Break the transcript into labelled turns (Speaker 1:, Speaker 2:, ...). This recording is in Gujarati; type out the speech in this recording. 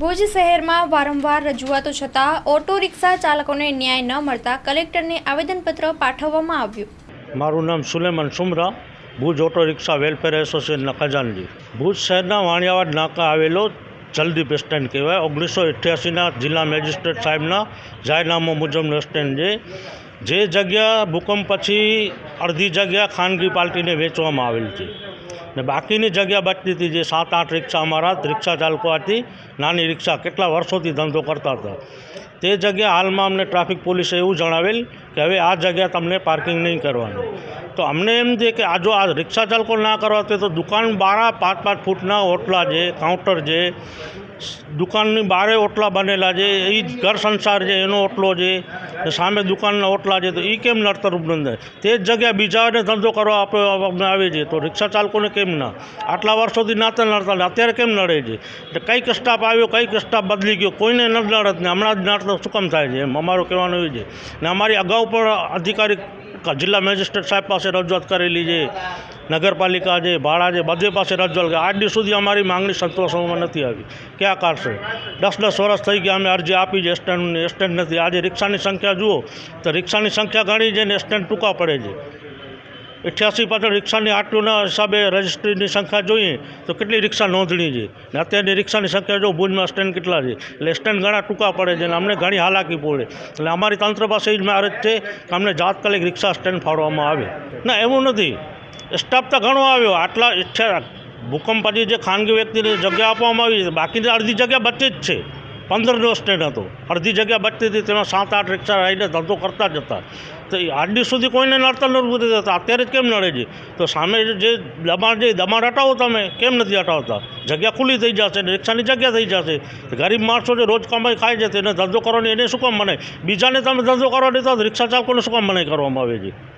Speaker 1: ભુજ શહેરમાં વારંવાર રજૂઆતો છતાં ઓટો રિક્ષા ચાલકોને ન્યાય ન મળતા કલેક્ટરને આવેદનપત્ર પાઠવવામાં આવ્યું.
Speaker 2: મારું નામ Suleman Sumra, Bhuj auto rickshaw welfare એસોસિએશનના ખજાનજી ભુજ શહેરના વાણિયાવાડ નાકા આવેલો જલ્દી બસ સ્ટેન્ડ કહેવાય. ઓગણીસો અઠ્યાસીના જિલ્લા મેજિસ્ટ્રેટ સાહેબના જાહેરનામા મુજબનો સ્ટેન્ડ છે. જે જગ્યા ભૂકંપ પછી અડધી જગ્યા ખાનગી પાર્ટીને વેચવામાં આવેલ છે. ને બાકીની જગ્યા બચતી હતી જે સાત આઠ રિક્ષા અમારા રિક્ષા ચાલકો હતી, નાની રિક્ષા કેટલા વર્ષોથી ધંધો કરતા હતા. તે જગ્યા હાલમાં અમને ટ્રાફિક પોલીસે એવું જણાવેલ કે હવે આ જગ્યા તમને પાર્કિંગ નહીં કરવાનું. તો અમને એમ છે કે આ જો આ રિક્ષા ચાલકો ના કરવા તે દુકાન બારા પાંચ પાંચ ફૂટના ઓટલા છે કાઉન્ટર છે દુકાનની બારે ઓટલા બનેલા છે એ ઘર સંસાર છે એનો ઓટલો છે ને સામે દુકાનના ઓટલા છે તો એ કેમ નડતરરૂપ થાય? તે જ જગ્યા બીજાને ધંધો કરવા આપવામાં આવે છે. તો રિક્ષા ચાલકોને કેમ ના? આટલા વર્ષોથી નાતા નડતા ને અત્યારે કેમ નડે છે? એટલે કંઈક સ્ટાફ આવ્યો કંઈક સ્ટાફ બદલી ગયો? કોઈને ન નડત ને હમણાં જ નડતો શું કામ થાય છે? એમ અમારું કહેવાનું એ છે. ને અમારી અગાઉ પણ અધિકારી જિલ્લા મેજિસ્ટ્રેટ સાહેબ પાસે રજૂઆત કરેલી છે, નગરપાલિકા છે, ભાડા છે, બધે પાસે રજૂઆત કરી. આજ દી સુધી અમારી માંગણી સંતોષવામાં નથી આવી. ક્યાં કાઢશે દસ દસ વર્ષ થઈ ગયા અમે અરજી આપી છે સ્ટેન્ડની સ્ટેન્ડ નથી. આજે રિક્ષાની સંખ્યા જુઓ, તો રિક્ષાની સંખ્યા ઘણી છે ને સ્ટેન્ડ ટૂંકા પડે છે. અઠ્યાસી પાછળ રિક્ષાની આટલુંના હિસાબે રજિસ્ટ્રીની સંખ્યા જોઈએ તો કેટલી રિક્ષા નોંધણી છે? ને અત્યારની રિક્ષાની સંખ્યા જો ભુજમાં સ્ટેન્ડ કેટલા છે? એટલે સ્ટેન્ડ ઘણા ટૂંકા પડે છે અને અમને ઘણી હાલાકી પડે. એટલે અમારી તંત્ર પાસે જ મારે છે કે અમને જાત કલેક રિક્ષા સ્ટેન્ડ ફાળવવામાં આવે. ના, એવું નથી. સ્ટાફ તો ઘણો આવ્યો. આટલા ભૂકંપ પછી જે ખાનગી વ્યક્તિને જગ્યા આપવામાં આવી છે, બાકીની અડધી જગ્યા બચી જ છે. પંદરનો સ્ટેન્ડ હતો. અડધી જગ્યા બચતી હતી, તેમાં સાત આઠ રિક્ષા રહીને ધંધો કરતા જ હતા તો એ આજ સુધી કોઈને નડતર નથી થતા. અત્યારે જ કેમ નડે છે? તો સામે જે દબાણ જે દબાણ હટાવો તમે. કેમ નથી હટાવતા? જગ્યા ખુલ્લી થઈ જશે ને રિક્ષાની જગ્યા થઈ જશે. ગરીબ માણસો જે રોજ કમાઈ ખાય છે, તેને ધંધો કરવાની એને શું કામ મને બીજાને તમે ધંધો કરવા દેતા રિક્ષા ચાલકોને શું કામ મનાઈ કરવામાં આવે છે?